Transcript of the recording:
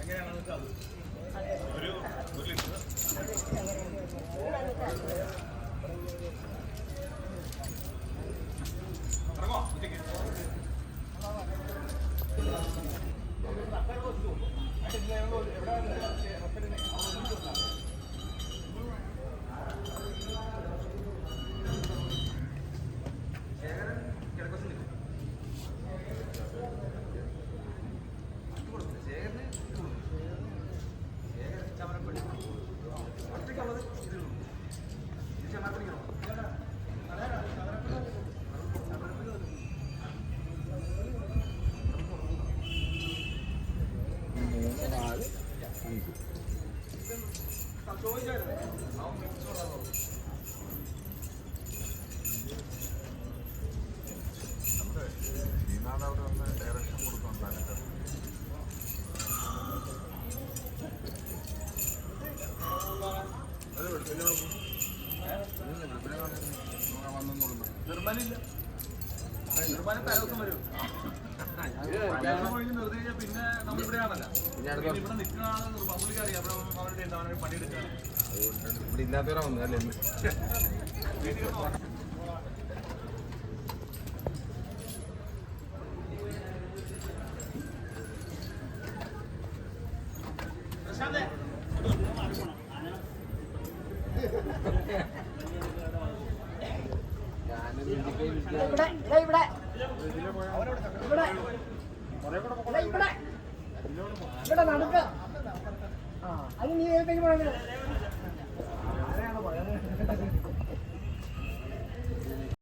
എങ്ങനെയാണ് ഒരു ഒരു ലിറ്റർ പിഴിഞ്ഞു കഴിഞ്ഞു ശ്രീനാഥ് അവിടെ വന്ന് ഡയറക്ഷൻ കൊടുക്കുന്നുണ്ടായിരുന്നു നിർബന്ധമില്ല ഇവിടെ ഇല്ലാത്തവരാ വന്നത് അല്ലേ ദേ ഇവിടെ ഇവിടെ ആ അത് നീ ഏതെങ്കിലും പോയത്